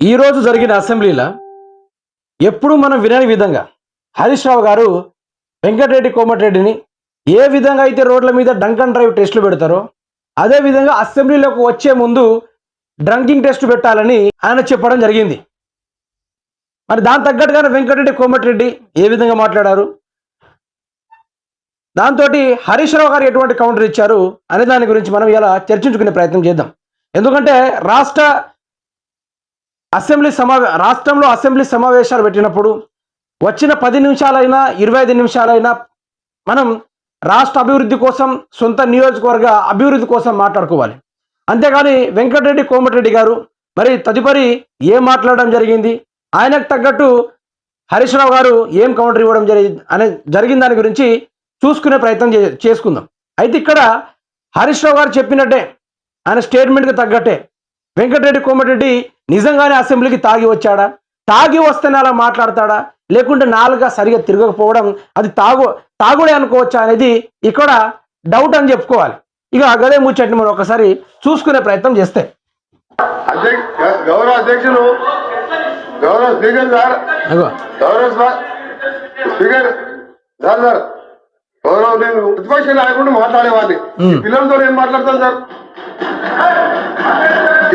ఈరోజు జరిగిన అసెంబ్లీలో ఎప్పుడు మనం వినని విధంగా హరీష్ రావు గారు వెంకటరెడ్డి కోమటిరెడ్డిని ఏ విధంగా అయితే రోడ్ల మీద డంక్ అండ్ డ్రైవ్ టెస్టులు పెడతారో అదే విధంగా అసెంబ్లీలోకి వచ్చే ముందు డ్రంకింగ్ టెస్ట్ పెట్టాలని ఆయన చెప్పడం జరిగింది. మరి దాని తగ్గట్టుగానే వెంకటరెడ్డి కోమటిరెడ్డి ఏ విధంగా మాట్లాడారు? దాంతో హరీష్ రావు గారు ఎటువంటి కౌంటర్ ఇచ్చారు అనే దాని గురించి మనం ఇలా చర్చించుకునే ప్రయత్నం చేద్దాం. ఎందుకంటే రాష్ట్ర అసెంబ్లీ సమావే రాష్ట్రంలో అసెంబ్లీ సమావేశాలు పెట్టినప్పుడు వచ్చిన పది నిమిషాలైనా ఇరవై ఐదు నిమిషాలైనా మనం రాష్ట్ర అభివృద్ధి కోసం సొంత నియోజకవర్గ అభివృద్ధి కోసం మాట్లాడుకోవాలి. అంతేగాని వెంకటరెడ్డి కోమటిరెడ్డి గారు మరి తదుపరి ఏం మాట్లాడడం జరిగింది? ఆయనకు తగ్గట్టు హరీష్ రావు గారు ఏం కౌంటర్ ఇవ్వడం జరిగి అనే జరిగిన దాని గురించి చూసుకునే ప్రయత్నం చే- చేసుకుందాం. అయితే ఇక్కడ హరీష్ రావు గారు చెప్పినట్టే ఆయన స్టేట్మెంట్కి తగ్గట్టే వెంకటరెడ్డి కోమటిరెడ్డి నిజంగానే అసెంబ్లీకి తాగి వచ్చాడా? తాగి వస్తేనే అలా మాట్లాడతాడా? లేకుంటే నాలుగా సరిగా తిరగకపోవడం అది తాగు తాగుడే అనుకోవచ్చా అనేది ఇక్కడ డౌట్ అని చెప్పుకోవాలి. ఇక గదే ముచ్చట్ని మనం ఒకసారి చూసుకునే ప్రయత్నం చేస్తే. గౌరవ అధ్యక్షులు గౌరవ స్పీకర్ సార్ గౌరవ స్పీకర్ సార్ సార్ గౌరవ నేను ప్రతిపక్ష నాయకుడు మాట్లాడేవాడిని. పిల్లలతో ఏం మాట్లాడతాను సార్.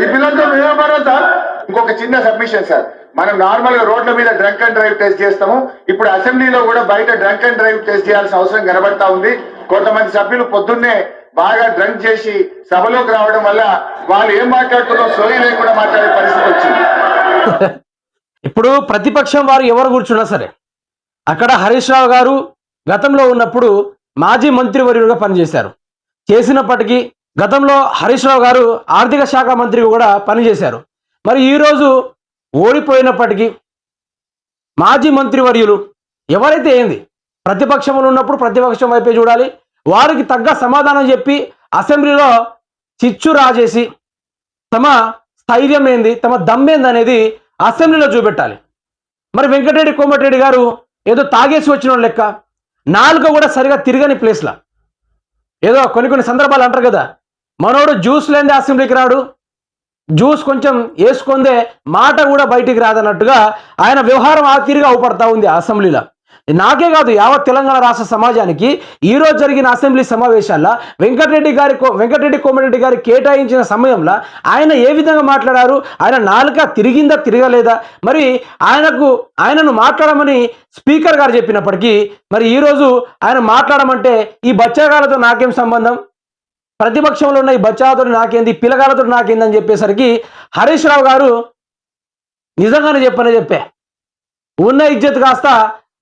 ఈ పిల్లలతో ఏం మాట్లాడతాను సార్ ఇంకొక చిన్న సబ్మిషన్ సార్. మనం నార్మల్గా రోడ్ల మీద డ్రంక్ అండ్ డ్రైవ్ టెస్ట్ చేస్తాము. ఇప్పుడు అసెంబ్లీలో కూడా బయట డ్రంక్ అండ్ డ్రైవ్ టెస్ట్ చేయాల్సిన అవసరం కనబడతా ఉంది. కొంతమంది సభ్యులు పొద్దున్నే బాగా డ్రంక్ చేసి సభలోకి రావడం వల్ల వాళ్ళు ఏం మాట్లాడుతున్నారో సోయి లేకుండా మాట్లాడే పరిస్థితి వచ్చింది. ఇప్పుడు ప్రతిపక్షం వారు ఎవరు కూర్చున్నా సరే అక్కడ హరీష్ రావు గారు గతంలో ఉన్నప్పుడు మాజీ మంత్రివర్యుడిగా పనిచేశారు. చేసినప్పటికీ గతంలో హరీష్ రావు గారు ఆర్థిక శాఖ మంత్రిగా కూడా పనిచేశారు. మరి ఈరోజు ఓడిపోయినప్పటికీ మాజీ మంత్రివర్యులు ఎవరైతే ఏంది? ప్రతిపక్షంలో ఉన్నప్పుడు ప్రతిపక్షం వైపే చూడాలి. వారికి తగ్గ సమాధానం చెప్పి అసెంబ్లీలో చిచ్చు రాజేసి తమ స్థైర్యం ఏంది? తమ దమ్మేంది అనేది అసెంబ్లీలో చూపెట్టాలి. మరి వెంకటరెడ్డి కోమటిరెడ్డి గారు ఏదో తాగేసి వచ్చిన లెక్క. నాలుక కూడా సరిగా తిరగని ప్లేస్లా ఏదో కొన్ని కొన్ని సందర్భాలు అంటారు కదా మనోడు జ్యూస్ లేదే అసెంబ్లీకి రాడు. జ్యూస్ కొంచెం వేసుకుందే మాట కూడా బయటికి రాదన్నట్టుగా ఆయన వ్యవహారం ఆ తీరుగా అవపడతా ఉంది అసెంబ్లీలో నాకే కాదు యావత్ తెలంగాణ రాష్ట్ర సమాజానికి ఈరోజు జరిగిన అసెంబ్లీ సమావేశాల్లో వెంకటరెడ్డి గారి కో- వెంకటరెడ్డి కోమటిరెడ్డి గారి కేటాయించిన సమయంలో ఆయన ఏ విధంగా మాట్లాడారు? ఆయన నాలుక తిరిగిందా తిరగలేదా? మరి ఆయనకు ఆయనను మాట్లాడమని స్పీకర్ గారు చెప్పినప్పటికీ మరి ఈరోజు ఆయన మాట్లాడమంటే ఈ బచ్చగాలతో నాకేం సంబంధం? ప్రతిపక్షంలో ఉన్న ఈ బచ్చాలతో నాకేంది ఈ పిల్లగాలతో నాకేంది అని చెప్పేసరికి హరీష్ రావు గారు నిజంగానే చెప్పనే చెప్పే. ఉన్న ఇజ్జత్ కాస్త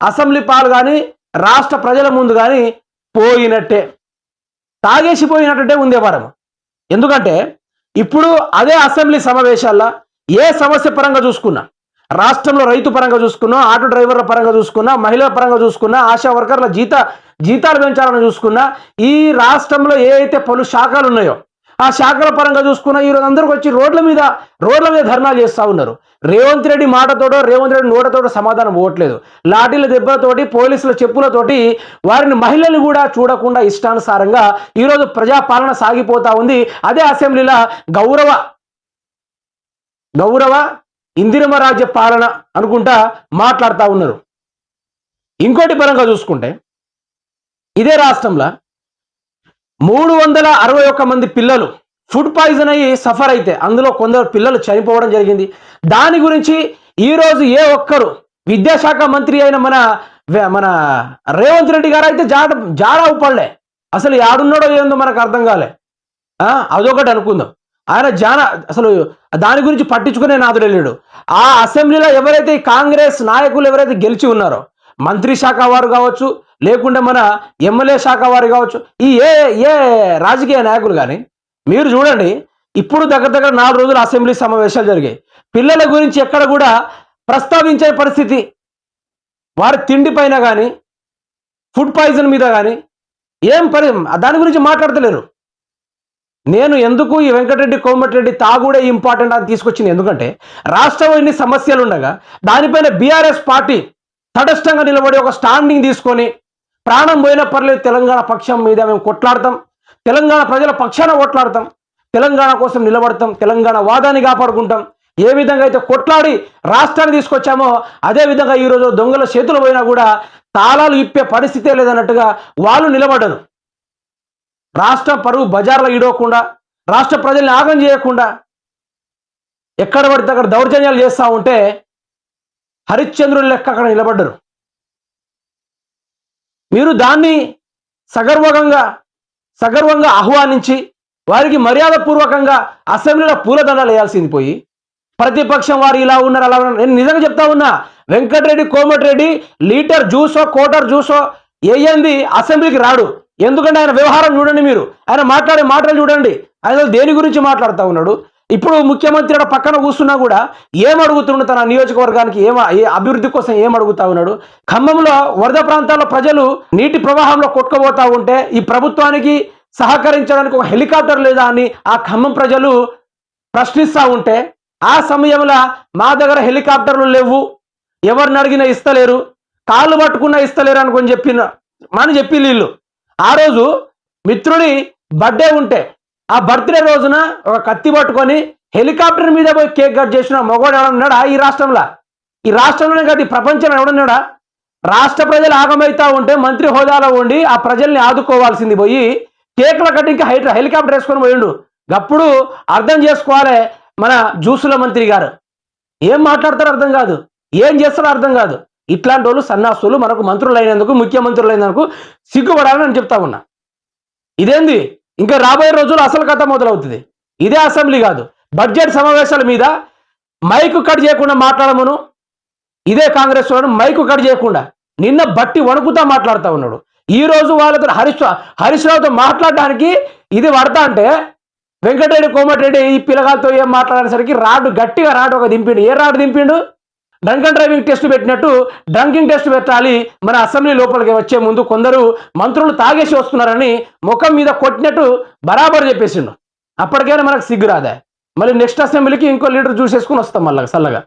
అసెంబ్లీ పాలు కానీ రాష్ట్ర ప్రజల ముందు కానీ పోయినట్టే. తాగేసి పోయినట్టే వారం ఎందుకంటే ఇప్పుడు అదే అసెంబ్లీ సమావేశాల్లో ఏ సమస్య పరంగా చూసుకున్నా రాష్ట్రంలో రైతు పరంగా చూసుకున్నా ఆటో డ్రైవర్ల పరంగా చూసుకున్నా మహిళల పరంగా చూసుకున్నా ఆశా వర్కర్ల జీత జీతాలు పెంచాలని చూసుకున్నా ఈ రాష్ట్రంలో ఏ అయితే పలు శాఖలు ఉన్నాయో ఆ శాఖల పరంగా చూసుకున్నా ఈరోజు అందరికి వచ్చి రోడ్ల మీద రోడ్ల మీద ధర్నాలు చేస్తూ ఉన్నారు. రేవంత్ రెడ్డి మాటతోటో రేవంత్ రెడ్డి నోటతోటో సమాధానం పోవట్లేదు లాఠీల దెబ్బలతోటి పోలీసుల చెప్పులతోటి వారిని మహిళలు కూడా చూడకుండా ఇష్టానుసారంగా ఈరోజు ప్రజాపాలన సాగిపోతా ఉంది. అదే అసెంబ్లీలో గౌరవ గౌరవ ఇందిరమ రాజ్య పాలన అనుకుంటా మాట్లాడుతూ ఉన్నారు. ఇంకోటి పరంగా చూసుకుంటే ఇదే రాష్ట్రంలో మూడు వందల అరవై ఒక్క మంది పిల్లలు ఫుడ్ పాయిజన్ అయ్యి సఫర్ అయితే అందులో కొందరు పిల్లలు చనిపోవడం జరిగింది. దాని గురించి ఈరోజు ఏ ఒక్కరు విద్యాశాఖ మంత్రి అయిన మన మన రేవంత్ రెడ్డి గారు అయితే జాడ జాడ ఉప్పడలే అసలు యాడున్నాడో ఏందో మనకు అర్థం కాలే. అదొకటి అనుకుందాం. ఆయన జాన అసలు దాని గురించి పట్టించుకునే నాదుడు వెళ్ళాడు ఆ అసెంబ్లీలో ఎవరైతే కాంగ్రెస్ నాయకులు ఎవరైతే గెలిచి ఉన్నారో మంత్రి శాఖ వారు కావచ్చు లేకుంటే మన ఎమ్మెల్యే శాఖ వారు కావచ్చు ఈ ఏ ఏ రాజకీయ నాయకులు కానీ మీరు చూడండి ఇప్పుడు దగ్గర దగ్గర నాలుగు రోజులు అసెంబ్లీ సమావేశాలు జరిగాయి. పిల్లల గురించి ఎక్కడ కూడా ప్రస్తావించే పరిస్థితి. వారి తిండి పైన కానీ ఫుడ్ పాయిజన్ మీద కానీ ఏం పరి దాని గురించి మాట్లాడతలేరు. నేను ఎందుకు ఈ వెంకటరెడ్డి కోమటిరెడ్డి తాగుడే ఇంపార్టెంట్ అని తీసుకొచ్చింది? ఎందుకంటే రాష్ట్రంలో ఇన్ని సమస్యలు ఉండగా దానిపైన బీఆర్ఎస్ పార్టీ తటస్థంగా నిలబడి ఒక స్టాండింగ్ తీసుకొని ప్రాణం పోయినా పర్లేదు తెలంగాణ పక్షం మీద మేము కొట్లాడతాం. తెలంగాణ ప్రజల పక్షాన కొట్లాడతాం. తెలంగాణ కోసం నిలబడతాం. తెలంగాణ వాదాన్ని కాపాడుకుంటాం. ఏ విధంగా అయితే కొట్లాడి రాష్ట్రాన్ని తీసుకొచ్చామో అదే విధంగా ఈరోజు దొంగల చేతులు పోయినా కూడా తాళాలు ఇప్పే పరిస్థితే లేదన్నట్టుగా వాళ్ళు నిలబడ్డరు. రాష్ట్ర పరువు బజార్లో ఇడవకుండా రాష్ట్ర ప్రజల్ని ఆగం చేయకుండా ఎక్కడ పడితే అక్కడ దౌర్జన్యాలు చేస్తూ ఉంటే హరిశ్చంద్రుని లెక్క అక్కడ నిలబడ్డరు. మీరు దాన్ని సగర్వంగా సగర్వంగా ఆహ్వానించి వారికి మర్యాదపూర్వకంగా అసెంబ్లీలో పూలదండలు వేయాల్సింది పోయి ప్రతిపక్షం వారు ఇలా ఉన్నారు అలా ఉన్నారు. నేను నిజంగా చెప్తా ఉన్నా వెంకటరెడ్డి కోమటిరెడ్డి లీటర్ జ్యూసో కోటర్ జ్యూసో వేయంది అసెంబ్లీకి రాడు. ఎందుకంటే ఆయన వ్యవహారం చూడండి మీరు. ఆయన మాట్లాడే మాటలు చూడండి. ఆయన దేని గురించి మాట్లాడుతూ ఉన్నాడు? ఇప్పుడు ముఖ్యమంత్రి ఆడ పక్కన కూర్చున్నా కూడా ఏం అడుగుతున్నాడు తన నియోజకవర్గానికి? ఏం ఏ అభివృద్ధి కోసం ఏం అడుగుతా ఉన్నాడు? ఖమ్మంలో వరద ప్రాంతాల్లో ప్రజలు నీటి ప్రవాహంలో కొట్టుకుపోతా ఉంటే ఈ ప్రభుత్వానికి సహకరించడానికి ఒక హెలికాప్టర్ లేదా అని ఆ ఖమ్మం ప్రజలు ప్రశ్నిస్తూ ఉంటే ఆ సమయంలో మా దగ్గర హెలికాప్టర్లు లేవు. ఎవరిని అడిగినా ఇస్తలేరు. కాళ్ళు పట్టుకున్నా ఇస్తలేరు అనుకొని చెప్పిన అని చెప్పి వీళ్ళు. ఆ రోజు మిత్రుడి బర్త్డే ఉంటే ఆ బర్త్డే రోజున ఒక కత్తి పట్టుకొని హెలికాప్టర్ మీద పోయి కేక్ కట్ చేసిన మగవాడు ఎవడన్నాడా ఈ రాష్ట్రంలో? ఈ రాష్ట్రంలోనే కాదు ఈ ప్రపంచంలో ఎవడన్నాడా రాష్ట్ర ప్రజలు ఆగమైతా ఉంటే మంత్రి హోదాలో ఉండి ఆ ప్రజల్ని ఆదుకోవాల్సింది పోయి కేకుల కట్టింగ్ హైట్ హెలికాప్టర్ వేసుకొని పోయిండు. అప్పుడు అర్థం చేసుకోవాలి మన జ్యూసుల మంత్రి గారు. ఏం మాట్లాడతారో అర్థం కాదు. ఏం చేస్తారో అర్థం కాదు. ఇట్లాంటి వాళ్ళు సన్నాసులు మనకు మంత్రులు అయినందుకు సిగ్గుపడాలని నేను చెప్తా ఉన్నా. ఇదేంది? ఇంకా రాబోయే రోజులు అసలు కథ మొదలవుతుంది. ఇదే అసెంబ్లీ కాదు. బడ్జెట్ సమావేశాల మీద మైకు కట్ చేయకుండా మాట్లాడమును. ఇదే కాంగ్రెస్ వాడు మైకు కట్ చేయకుండా నిన్న బట్టి వణుకుతా మాట్లాడుతూ ఉన్నాడు. ఈ రోజు వాళ్ళతో హరీష్ హరీష్ రావుతో మాట్లాడడానికి ఇది పడతా అంటే వెంకటరెడ్డి కోమటిరెడ్డి ఈ పిల్లగాలతో ఏం మాట్లాడేసరికి రాడు గట్టిగా రాడు ఒక దింపిండు. ఏ రాడు దింపిండు? డ్రంక్ అండ్ డ్రైవింగ్ టెస్ట్ పెట్టినట్టు డ్రంకింగ్ టెస్ట్ పెట్టాలి. మన అసెంబ్లీ లోపలికి వచ్చే ముందు కొందరు మంత్రులు తాగేసి వస్తున్నారని ముఖం మీద కొట్టినట్టు బరాబర్ చెప్పేసిండు. అప్పటికైనా మనకు సిగ్గు రాదా? మళ్ళీ నెక్స్ట్ అసెంబ్లీకి ఇంకో లీడర్ చూసేసుకుని వస్తాం మళ్ళీ చల్లగా